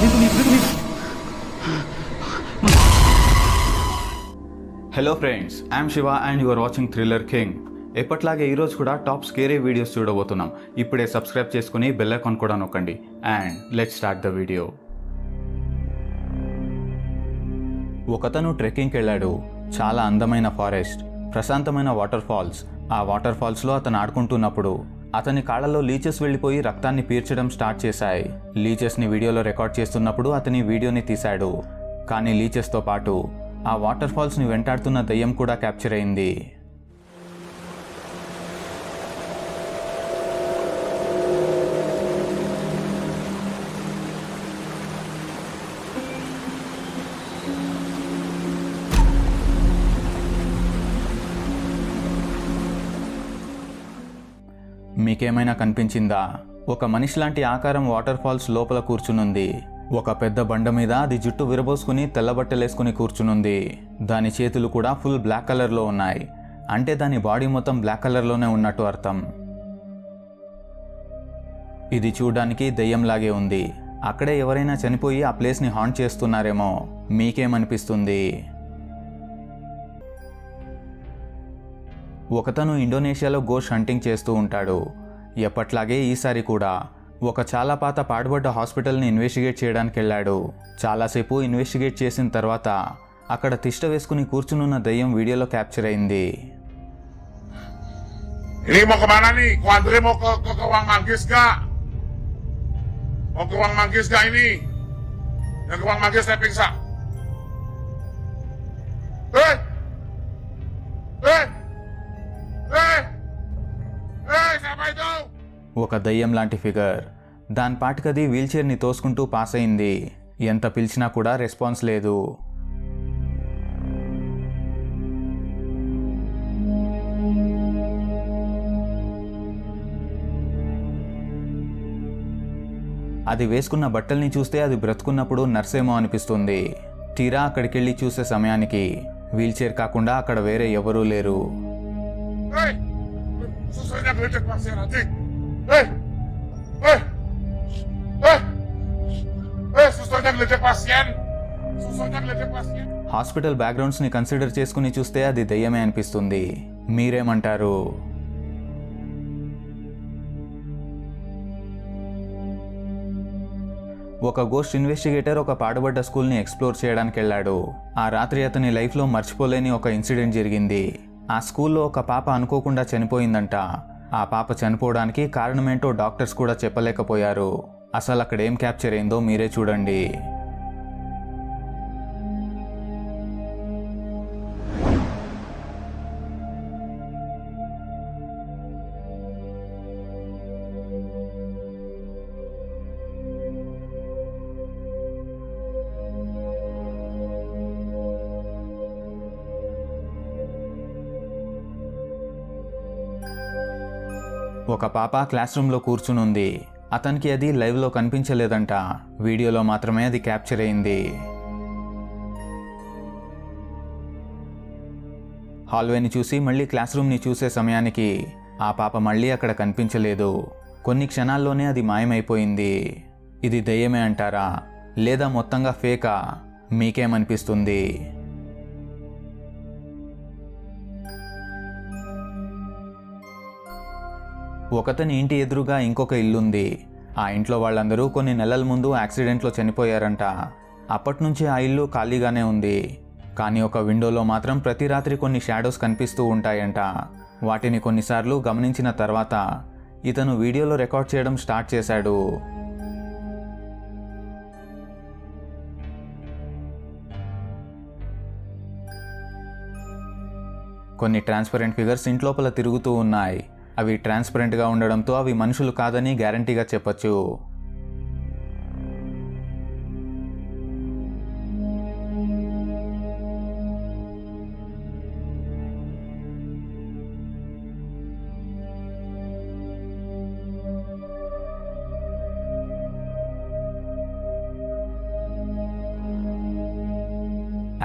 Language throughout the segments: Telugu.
Hello friends I'm Shiva and your watching thriller king ఎప్పట్లాగే ఈరోజు కూడా టాప్ స్కేరీ వీడియోస్ చూడబోతున్నాం. ఇప్పుడే సబ్స్క్రైబ్ చేసుకుని బెల్ ఐకాన్ కూడా నొక్కండి. And let start the video ఒకతను ట్రెక్కింగ్కి వెళ్ళాడు చాలా అందమైన ఫారెస్ట్ ప్రశాంతమైన వాటర్ ఫాల్స్ ఆ వాటర్ ఫాల్స్లో అతను ఆడుకుంటున్నప్పుడు అతని కాళ్ళలో లీచెస్ వెళ్ళిపోయి రక్తాన్ని పీల్చడం స్టార్ట్ చేశాయి. లీచెస్ని వీడియోలో రికార్డ్ చేస్తున్నప్పుడు అతని వీడియోని తీశాడు. కానీ లీచెస్తో పాటు ఆ వాటర్ ఫాల్స్ని వెంటాడుతున్న దయ్యం కూడా క్యాప్చర్ అయింది. మీకేమైనా కనిపించిందా? ఒక మనిషి లాంటి ఆకారం వాటర్ ఫాల్స్ లోపల కూర్చునుంది. ఒక పెద్ద బండ మీద అది జుట్టు విరబోసుకుని తెల్లబట్టలేసుకుని కూర్చునుంది. దాని చేతులు కూడా ఫుల్ బ్లాక్ కలర్లో ఉన్నాయి. అంటే దాని బాడీ మొత్తం బ్లాక్ కలర్లోనే ఉన్నట్టు అర్థం. ఇది చూడడానికి దెయ్యంలాగే ఉంది. అక్కడే ఎవరైనా చనిపోయి ఆ ప్లేస్ని హాంట్ చేస్తున్నారేమో. మీకేమనిపిస్తుంది? ఒకతను ఇండోనేషియాలో గోష్ హంటింగ్ చేస్తూ ఉంటాడు ఎప్పట్లాగే ఈసారి కూడా ఒక చాలా పాత పాడుబడ్డ హాస్పిటల్ని ఇన్వెస్టిగేట్ చేయడానికి వెళ్ళాడు చాలాసేపు ఇన్వెస్టిగేట్ చేసిన తర్వాత అక్కడ తిష్ట వేసుకుని కూర్చునున్న దయ్యం వీడియోలో క్యాప్చర్ అయింది Ini mau kemana nih? Mau ke, ke, ke Ruang Manggis gak? Mau ke Ruang Manggis gak ini? Yang ke Ruang Manggis saya Eh! ఒక దయ్యం లాంటి ఫిగర్. దాని పాటికది వీల్చైర్ని తోసుకుంటూ పాస్ అయింది. ఎంత పిలిచినా కూడా రెస్పాన్స్ లేదు. అది వేసుకున్న బట్టల్ని చూస్తే అది బ్రతుకున్నప్పుడు నర్సేమో అనిపిస్తుంది. తీరా అక్కడికెళ్ళి చూసే సమయానికి వీల్చైర్ కాకుండా అక్కడ వేరే ఎవరూ లేరు. Eh! Susternya geledek pasien nanti. Eh! Eh! Eh! Hospital బ్యాక్గ్రౌండ్స్ని consider చేసుకుని చూస్తే అది దయ్యమే అనిపిస్తుంది మీరేమంటారు ఒక గోస్ట్ ఇన్వెస్టిగేటర్ ఒక పాడుబడ్డ స్కూల్ని ఎక్స్ప్లోర్ చేయడానికి వెళ్ళాడు ఆ రాత్రి అతని లైఫ్లో మర్చిపోలేని ఒక ఇన్సిడెంట్ జరిగింది ఆ స్కూల్లో ఒక పాప అనుకోకుండా చనిపోయిందంట. ఆ పాప చనిపోవడానికి కారణమేంటో డాక్టర్స్ కూడా చెప్పలేకపోయారు. అసలు అక్కడ ఏం క్యాప్చర్ అయిందో మీరే చూడండి. ఒక పాప క్లాస్ రూమ్లో కూర్చునుంది. అతనికి అది లైవ్లో కనిపించలేదంట. వీడియోలో మాత్రమే అది క్యాప్చర్ అయింది. హాల్వేని చూసి మళ్ళీ క్లాస్ రూమ్ని చూసే సమయానికి ఆ పాప మళ్ళీ అక్కడ కనిపించలేదు. కొన్ని క్షణాల్లోనే అది మాయమైపోయింది. ఇది దయ్యమే అంటారా? లేదా మొత్తంగా ఫేకా? మీకేమనిపిస్తుంది? ఒకతని ఇంటి ఎదురుగా ఇంకొక ఇల్లుంది. ఆ ఇంట్లో వాళ్ళందరూ కొన్ని నెలల ముందు యాక్సిడెంట్లో చనిపోయారంట. అప్పటి నుంచి ఆ ఇల్లు ఖాళీగానే ఉంది. కానీ ఒక విండోలో మాత్రం ప్రతి రాత్రి కొన్ని షాడోస్ కనిపిస్తూ ఉంటాయంట. వాటిని కొన్నిసార్లు గమనించిన తర్వాత ఇతను వీడియోలో రికార్డ్ చేయడం స్టార్ట్ చేశాడు. కొన్ని ట్రాన్స్పరెంట్ ఫిగర్స్ ఇంట్లోపల తిరుగుతూ ఉన్నాయి. అవి ట్రాన్స్పరెంట్గా ఉండడంతో అవి మనుషులు కాదని గ్యారంటీగా చెప్పచ్చు.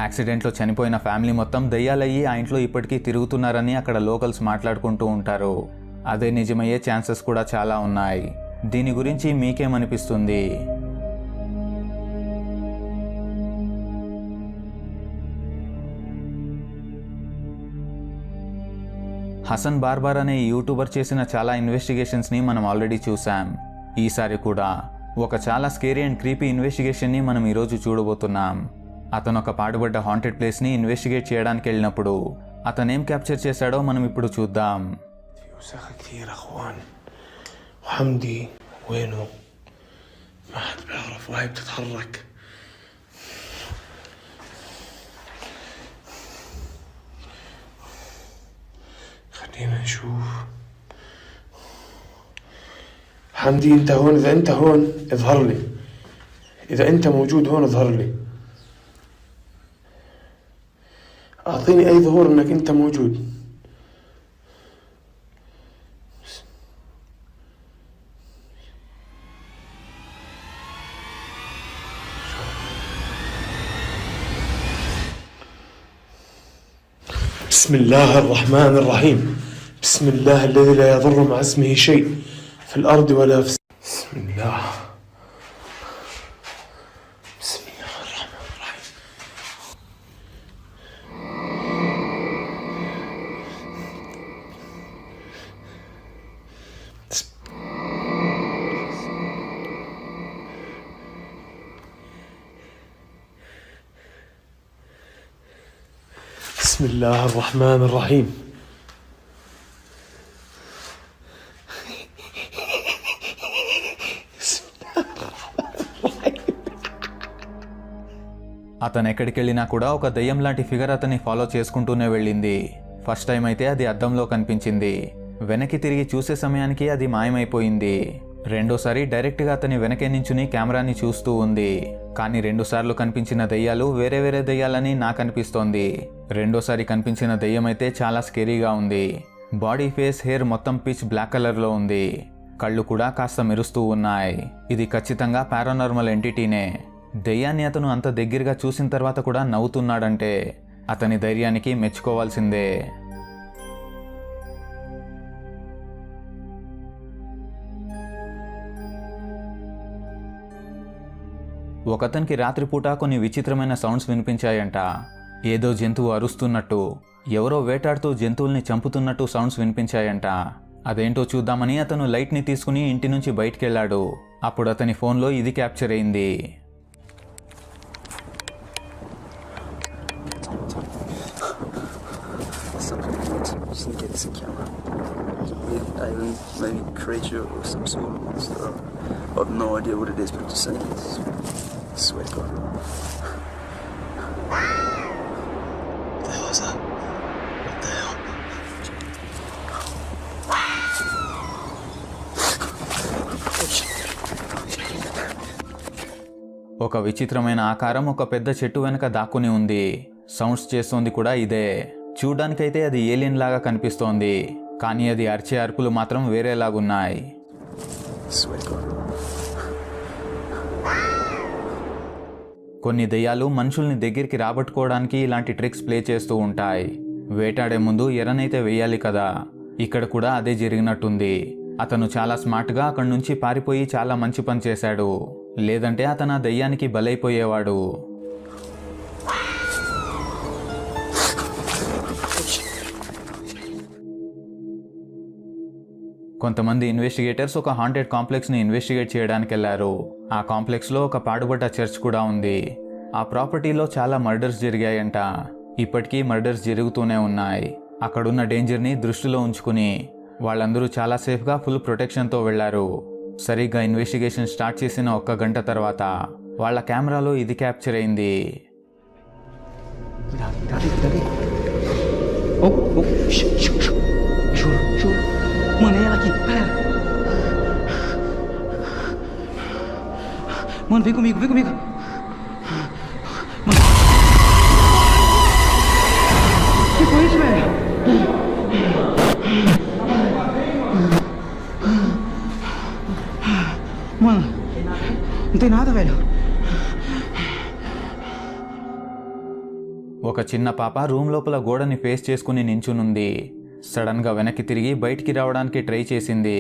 యాక్సిడెంట్లో చనిపోయిన ఫ్యామిలీ మొత్తం దయ్యాలయ్యి ఆ ఇంట్లో ఇప్పటికీ తిరుగుతున్నారని అక్కడ లోకల్స్ మాట్లాడుకుంటూ ఉంటారు. అదే నిజమయ్యే ఛాన్సెస్ కూడా చాలా ఉన్నాయి. దీని గురించి మీకేమనిపిస్తుంది? హసన్ బార్బార్ అనే యూట్యూబర్ చేసిన చాలా ఇన్వెస్టిగేషన్స్ని మనం ఆల్రెడీ చూసాం ఈసారి కూడా ఒక చాలా స్కేరీ అండ్ క్రీపీ ఇన్వెస్టిగేషన్ని మనం ఈరోజు చూడబోతున్నాం. అతను ఒక పాడుబడ్డ హాంటెడ్ ప్లేస్ని ఇన్వెస్టిగేట్ చేయడానికి వెళ్ళినప్పుడు అతనేం క్యాప్చర్ చేశాడో మనం ఇప్పుడు చూద్దాం. وسخة كثير أخوان. وحمدي وينه؟ ما حد بيعرف وهي بتتحرك. خلينا نشوف. حمدي انت هون؟ إذا انت هون اظهر لي. إذا انت موجود هون اظهر لي. أعطيني أي ظهور إنك انت موجود. بسم الله الرحمن الرحيم. بسم الله الذي لا يضر مع اسمه شيء في الأرض ولا في بسم الله. بسم الله الرحمن الرحيم అతను ఎక్కడికి వెళ్ళినా కూడా ఒక దయ్యం లాంటి ఫిగర్ అతన్ని ఫాలో చేసుకుంటూనే వెళ్ళింది ఫస్ట్ టైం అయితే అది అద్దంలో కనిపించింది వెనక్కి తిరిగి చూసే సమయానికి అది మాయమైపోయింది రెండోసారి డైరెక్ట్గా అతని వెనకే నించుని కెమెరాని చూస్తూ ఉంది. కానీ రెండుసార్లు కనిపించిన దయ్యాలు వేరే వేరే దయ్యాలని నాకు అనిపిస్తోంది. రెండోసారి కనిపించిన దయ్యం అయితే చాలా స్కేరీగా ఉంది. బాడీ ఫేస్ హెయిర్ మొత్తం పిచ్ బ్లాక్ కలర్లో ఉంది. కళ్ళు కూడా కాస్త మెరుస్తూ ఉన్నాయి. ఇది ఖచ్చితంగా పారానార్మల్ ఎంటిటీనే. దెయ్యాన్ని అతను అంత దగ్గరగా చూసిన తర్వాత కూడా నవ్వుతున్నాడంటే అతని ధైర్యానికి మెచ్చుకోవాల్సిందే. ఒకతనికి రాత్రిపూట కొన్ని విచిత్రమైన సౌండ్స్ వినిపించాయంట ఏదో జంతువు అరుస్తున్నట్టు ఎవరో వేటాడుతూ జంతువుల్ని చంపుతున్నట్టు సౌండ్స్ వినిపించాయంట అదేంటో చూద్దామని అతను లైట్ని తీసుకుని ఇంటి నుంచి బయటికెళ్ళాడు అప్పుడు అతని ఫోన్లో ఇది క్యాప్చర్ అయింది maybe creature or some sort of monster. I've no idea what it is, but just saying it's. Swear to God. What the hell is that? What the hell? ఒక విచిత్రమైన ఆకారం ఒక పెద్ద చెట్టు వెనక దాక్కుని ఉంది సౌండ్స్ చేస్తోంది కూడా ఇదే చూడ్డానికైతే అది ఏలియన్ లాగా కనిపిస్తోంది కానీ అది అరిచే అరుపులు మాత్రం వేరేలాగున్నాయి కొన్ని దెయ్యాలు మనుషుల్ని దగ్గరికి రాబట్టుకోవడానికి ఇలాంటి ట్రిక్స్ ప్లే చేస్తూ ఉంటాయి. వేటాడే ముందు ఎర్రనైతే వేయాలి కదా? ఇక్కడ కూడా అదే జరిగినట్టుంది. అతను చాలా స్మార్ట్గా అక్కడి నుంచి పారిపోయి చాలా మంచి పని చేశాడు. లేదంటే అతను ఆ దయ్యానికి బలైపోయేవాడు. కొంతమంది ఇన్వెస్టిగేటర్స్ ఒక హాంటెడ్ కాంప్లెక్స్ని ఇన్వెస్టిగేట్ చేయడానికి వెళ్ళారు ఆ కాంప్లెక్స్లో ఒక పాడుబడ్డ చర్చ్ కూడా ఉంది. ఆ ప్రాపర్టీలో చాలా మర్డర్స్ జరిగాయంట. ఇప్పటికీ మర్డర్స్ జరుగుతూనే ఉన్నాయి. అక్కడున్న డేంజర్ని దృష్టిలో ఉంచుకుని వాళ్ళందరూ చాలా సేఫ్గా ఫుల్ ప్రొటెక్షన్తో వెళ్ళారు సరిగ్గా ఇన్వెస్టిగేషన్ స్టార్ట్ చేసిన ఒక్క గంట తర్వాత వాళ్ళ కెమెరాలో ఇది క్యాప్చర్ అయింది. Oh, oh, shh, shh, shh. Mano, é ela aqui. Pera. Mano, vem comigo, vem comigo. Mano. Que foi isso, velho? Mano, não tem nada, velho. ఒక చిన్న పాప రూమ్ లోపల గోడని ఫేస్ చేసుకుని నించునుంది సడన్గా వెనక్కి తిరిగి బయటికి రావడానికి ట్రై చేసింది.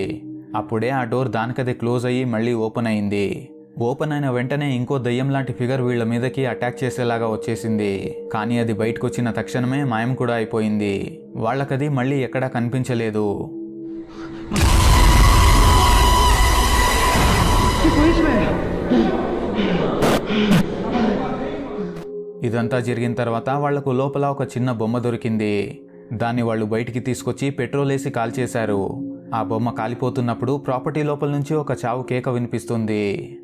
అప్పుడే ఆ డోర్ దానికదే క్లోజ్ అయ్యి మళ్ళీ ఓపెన్ అయింది. ఓపెన్ అయిన వెంటనే ఇంకో దయ్యం లాంటి ఫిగర్ వీళ్ళ మీదకి అటాక్ చేసేలాగా వచ్చేసింది. కానీ అది బయటకు వచ్చిన తక్షణమే మాయం కూడా అయిపోయింది. వాళ్ళకది మళ్ళీ ఎక్కడా కనిపించలేదు. ఇదంతా జరిగిన తర్వాత వాళ్ళకు లోపల ఒక చిన్న బొమ్మ దొరికింది. దాన్ని వాళ్ళు బయటికి తీసుకొచ్చి పెట్రోల్ వేసి కాల్చేశారు. ఆ బొమ్మ కాలిపోతున్నప్పుడు ప్రాపర్టీ లోపల నుంచి ఒక చావు కేక వినిపిస్తుంది.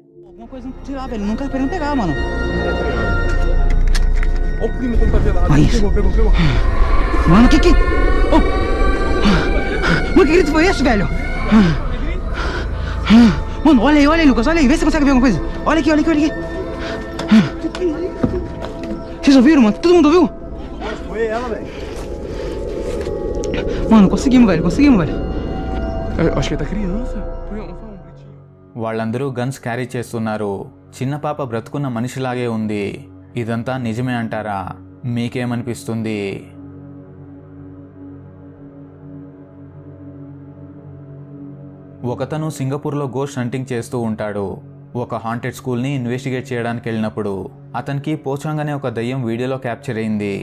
Vocês ouviram, mano? Todo. Mano, conseguimos, velho. Conseguimos, velho. Eu acho que ele tá criança. Um, um. వాళ్ళందరూ గన్స్ క్యారీ చేస్తున్నారు చిన్న పాప బ్రతుకున్న మనిషిలాగే ఉంది ఇదంతా నిజమే అంటారా మీకేమనిపిస్తుంది ఒకతను సింగపూర్లో గోస్ట్ హంటింగ్ చేస్తూ ఉంటాడు ఒక హాంటెడ్ స్కూల్ని ఇన్వెస్టిగేట్ చేయడానికి వెళ్ళినప్పుడు అతనికి పోచాంగ్ అనే ఒక దయ్యం వీడియోలో క్యాప్చర్ అయింది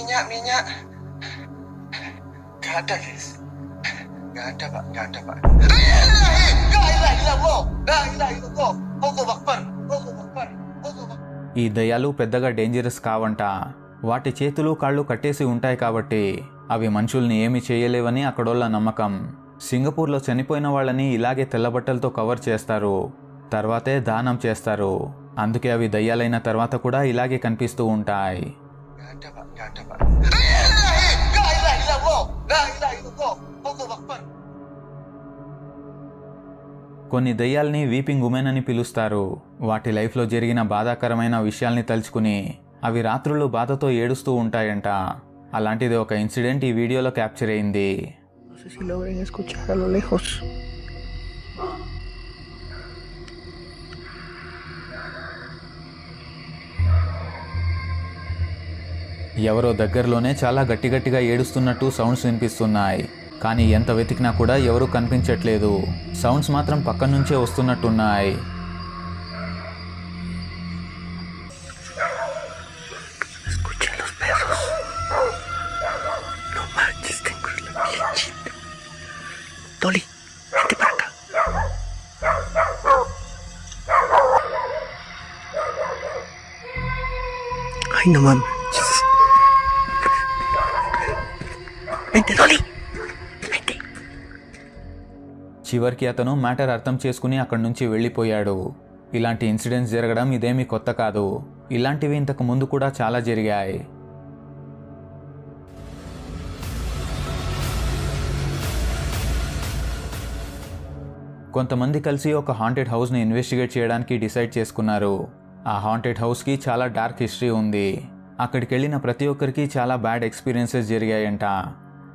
minyak minyak. Gak ada guys. Gak ada pak, gak ada pak. La ilaha illallah, la ilaha illallah. Allahu akbar, Allahu akbar, ఈ దయ్యాలు పెద్దగా డేంజరస్ కావంట వాటి చేతులు కాళ్ళు కట్టేసి ఉంటాయి కాబట్టి అవి మనుషుల్ని ఏమీ చేయలేవని అక్కడోళ్ళ నమ్మకం సింగపూర్లో చనిపోయిన వాళ్ళని ఇలాగే తెల్లబట్టలతో కవర్ చేస్తారు తర్వాతే దానం చేస్తారు అందుకే అవి దయ్యాలైన తర్వాత కూడా ఇలాగే కనిపిస్తూ ఉంటాయి కొన్ని దయ్యాల్ని వీపింగ్ ఉమెన్ అని పిలుస్తారు. వాటి లైఫ్లో జరిగిన బాధాకరమైన విషయాల్ని తలుచుకుని అవి రాత్రులు బాధతో ఏడుస్తూ ఉంటాయంట. అలాంటిది ఒక ఇన్సిడెంట్ ఈ వీడియోలో క్యాప్చర్ అయింది. ఎవరో దగ్గరలోనే చాలా గట్టి గట్టిగా ఏడుస్తున్నట్టు సౌండ్స్ వినిపిస్తున్నాయి. కానీ ఎంత వెతికినా కూడా ఎవరూ కనిపించట్లేదు. సౌండ్స్ మాత్రం పక్క నుంచే వస్తున్నట్టున్నాయి. Dolly, vente para acá. Ay, no mames. Vente, Dolly. Vente. చివరికి అతను మ్యాటర్ అర్థం చేసుకుని అక్కడి నుంచి వెళ్ళిపోయాడు. ఇలాంటి ఇన్సిడెంట్స్ జరగడం ఇదేమీ కొత్త కాదు. ఇలాంటివి ఇంతకు ముందు కూడా చాలా జరిగాయి. కొంతమంది కలిసి ఒక హాంటెడ్ హౌస్ని ఇన్వెస్టిగేట్ చేయడానికి డిసైడ్ చేసుకున్నారు. ఆ హాంటెడ్ హౌస్కి చాలా డార్క్ హిస్టరీ ఉంది. అక్కడికి వెళ్ళిన ప్రతి ఒక్కరికి చాలా బ్యాడ్ ఎక్స్పీరియన్సెస్ జరిగాయంట.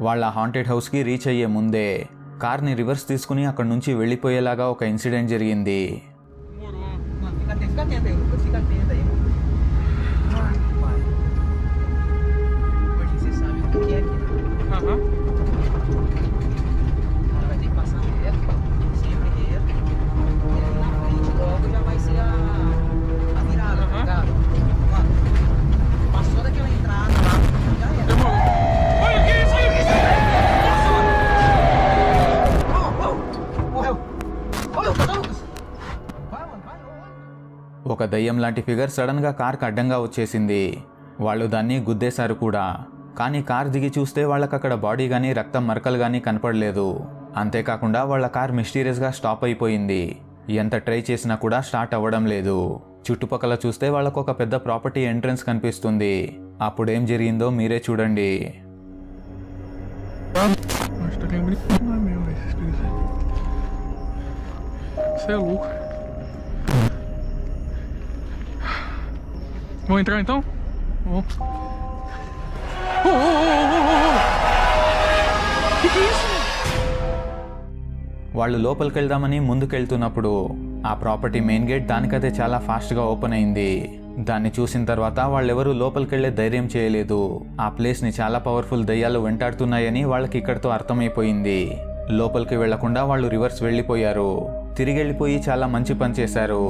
వాళ్ళ హాంటెడ్ హౌస్కి రీచ్ అయ్యే ముందే కార్ని రివర్స్ తీసుకుని అక్కడి నుంచి వెళ్ళిపోయేలాగా ఒక ఇన్సిడెంట్ జరిగింది. దయ్యం లాంటి ఫిగర్ సడన్గా కార్కి అడ్డంగా వచ్చేసింది. వాళ్ళు దాన్ని గుద్దేశారు కూడా. కానీ కార్ దిగి చూస్తే వాళ్ళకి అక్కడ బాడీ కానీ రక్తం మరకలు కానీ కనపడలేదు. అంతేకాకుండా వాళ్ళ కార్ మిస్టీరియస్గా స్టాప్ అయిపోయింది. ఎంత ట్రై చేసినా కూడా స్టార్ట్ అవ్వడం లేదు. చుట్టుపక్కల చూస్తే వాళ్ళకు ఒక పెద్ద ప్రాపర్టీ ఎంట్రన్స్ కనిపిస్తుంది. అప్పుడేం జరిగిందో మీరే చూడండి. Acho que Vamos entrar então? Vamos. Oh, oh, oh, oh, oh, oh. Que que é isso? వాళ్ళు లోపలికి వెళ్దామని ముందుకెళ్తున్నప్పుడు ఆ ప్రాపర్టీ మెయిన్ గేట్ దానికదే చాలా ఫాస్ట్గా ఓపెన్ అయింది దాన్ని చూసిన తర్వాత వాళ్ళెవరూ లోపలికెళ్ళే ధైర్యం చేయలేదు ఆ ప్లేస్ని చాలా పవర్ఫుల్ దయ్యాలు వెంటాడుతున్నాయని వాళ్ళకి ఇక్కడితో అర్థమైపోయింది లోపలికి వెళ్ళకుండా వాళ్ళు రివర్స్ వెళ్ళిపోయారు తిరిగి వెళ్ళిపోయి చాలా మంచి పని చేశారు